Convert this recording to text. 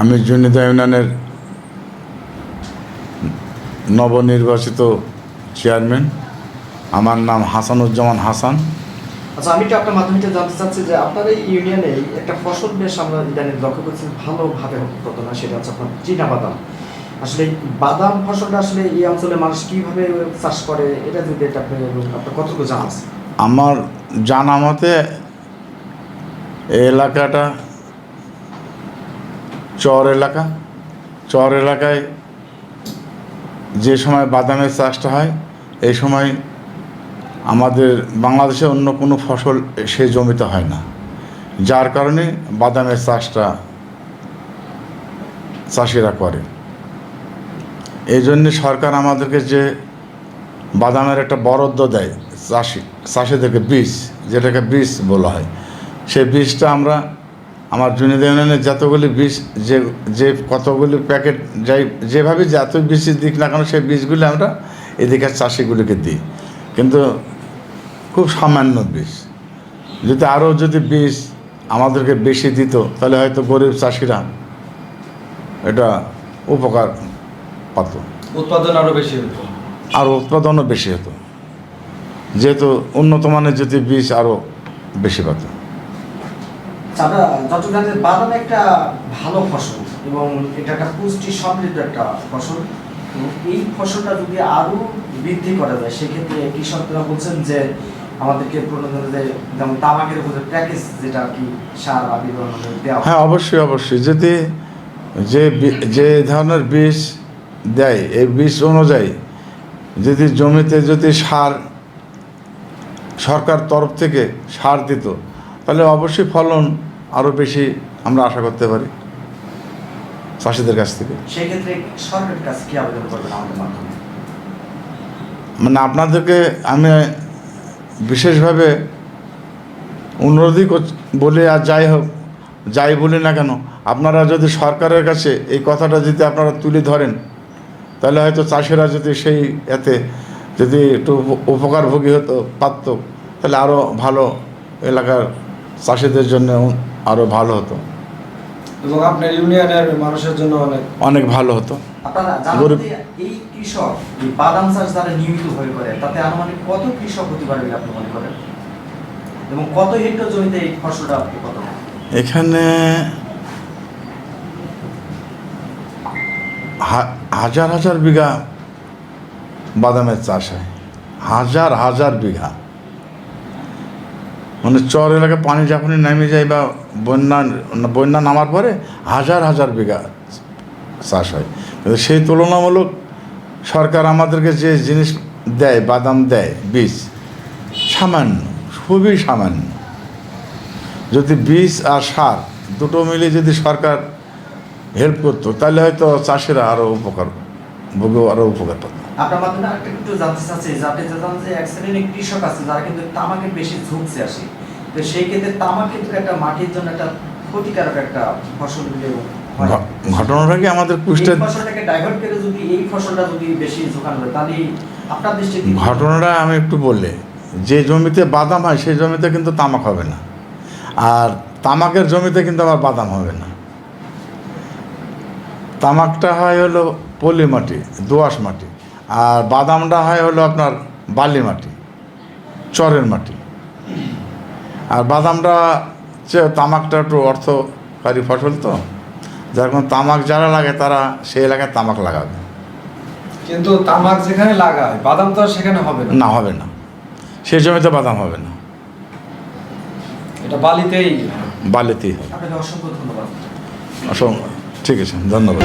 আমি জুনিদা ইউনিয়নের নবনির্বাচিত চেয়ারম্যান। আমার নাম হাসানুজ্জামান হাসান। আচ্ছা আমি একটু আপনার মাধ্যমে জানতে চাচ্ছি যে আপনার এই ইউনিয়নে একটা ফসল বেশ আমরা ইদানিং লক্ষ্য করছি ভালোভাবে হতো না সেটা হচ্ছে আপনার চীনা বাদাম। আসলে বাদাম ফসলটা আসলে এই অঞ্চলে মানুষ কীভাবে চাষ করে এটা যদি এটা আপনি আপনার কতটুকু জানা আছে? আমার জানা মতে এই এলাকাটা চর এলাকা। চর এলাকায় যে সময় বাদামের চাষটা হয়, এই সময় আমাদের বাংলাদেশে অন্য কোনো ফসল সে জমিতে হয় না। যার কারণে বাদামের চাষটা চাষিরা করে। এই জন্যে সরকার আমাদেরকে যে বাদামের একটা বরাদ্দ দেয়, চাষি চাষিদেরকে বীজ, যেটাকে বীজ বলা হয়, সেই বীজটা আমরা আমার জুনিয়র ইউনিয়নের যতগুলি বীজ যে যে কতগুলি প্যাকেট যাই যেভাবে যত বীজ দিক না কেন সেই বীজগুলি আমরা এদিকের চাষিগুলিকে দিই। কিন্তু খুব সামান্য বীজ যদি আরও যদি বীজ আমাদেরকে বেশি দিত তাহলে হয়তো গরিব চাষিরা এটা উপকার পাত। উৎপাদন আরও বেশি হতো। আর উৎপাদনও বেশি হতো। যেহেতু উন্নত মানের যদি বীজ আরও বেশি পাত। আচ্ছা, বাদাম একটা ভালো ফসল এবং এটা একটা পুষ্টি সমৃদ্ধ একটা ফসল এই ফসলটা যদি আরও বৃদ্ধি করা যায় সেক্ষেত্রে কৃষকরা বলছেন যে আমাদেরকে যেমন তামাকের উপরে প্যাকেজ যেটা কি সার বা দেওয়া হ্যাঁ। অবশ্যই অবশ্যই। যদি যে যে ধরনের বীজ দেয় এই বীজ অনুযায়ী যদি জমিতে যদি সার সরকার তরফ থেকে সার দিত তাহলে অবশ্যই ফলন আরও বেশি আমরা আশা করতে পারি চাষিদের কাছ থেকে। সেই সরকারের কাছে কি আবেদন করবেন আমাদের মাধ্যমে? মানে আপনাদেরকে আমি বিশেষভাবে অনুরোধই বলে আর যাই হোক যাই বলি না কেন আপনারা যদি সরকারের কাছে এই কথাটা যদি আপনারা তুলে ধরেন তাহলে হয়তো চাষিরা যদি সেই এতে যদি একটু উপকারভোগী হতো পারত তাহলে আরও ভালো এলাকার চাষিদের জন্য আরও ভালো হতো। এবং আপনার ইউনিয়নের মানুষের জন্য অনেক। অনেক ভালো হতো। আপনারা জানেন এই কৃষক এই বাদাম চাষ যারা নিয়মিত হয়ে করে তাতে আনুমানিক কত কৃষক হতে পারে বলে আপনি মনে করেন? এবং কত হেক্টর জমিতে এই ফসলটা আপনি কত এখানে হাজার হাজার বিঘা বাদামের চাষ হয়। হাজার হাজার বিঘা। মানে চর এলাকায় পানি যখনই নেমে যায় বা বন্যা বন্যা নামার পরে হাজার হাজার বিঘা চাষ হয়। কিন্তু সেই তুলনামূলক সরকার আমাদেরকে যে জিনিস দেয়, বাদাম দেয়, বীজ, সামান্য, খুবই সামান্য। যদি বীজ আর সার দুটো মিলে যদি সরকার হেল্প করতো, তাহলে হয়তো চাষিরা আরও উপকার ভোগেও আরও উপকার পেত আপনার মাধ্যমে আরেকটা একটু জানতে চাচ্ছি যে আপনি যে জানেন যে এক শ্রেণির কৃষক আছে যারা কিন্তু তামাকে বেশি ঝুঁকছে আসে তো সেই ক্ষেত্রে তামাক কিন্তু একটা মাটির জন্য একটা ক্ষতিকারক একটা ফসল বলে ঘটনাটা কি আমাদের কুষ্টের ফসলটাকে ডাইভার্ট করে যদি এই ফসলটা যদি বেশি ঝুঁকানো হয় তাহলে আপনার দৃষ্টিতে ঘটনাটা আমি একটু বললে যে জমিতে বাদাম হয় সেই জমিতে কিন্তু তামাক হবে না। আর তামাকের জমিতে কিন্তু আবার বাদাম হবে না। তামাকটা হয় হলো পলি মাটি দোআঁশ মাটি আর বাদামটা হয় হলো আপনার বালি মাটি চরের মাটি। আর বাদামটা তামাকটা একটু অর্থকারী ফসল তো যার কোনো তামাক যারা লাগে তারা সেই এলাকায় তামাক লাগাবে। কিন্তু তামাক যেখানে লাগায় বাদাম তো সেখানে হবে না। না হবে না। সেই জমিতে বাদাম হবে না। এটা বালিতেই। বালিতেই হবে। অসংখ্য ধন্যবাদ। অসংখ্য। ঠিক আছে ধন্যবাদ।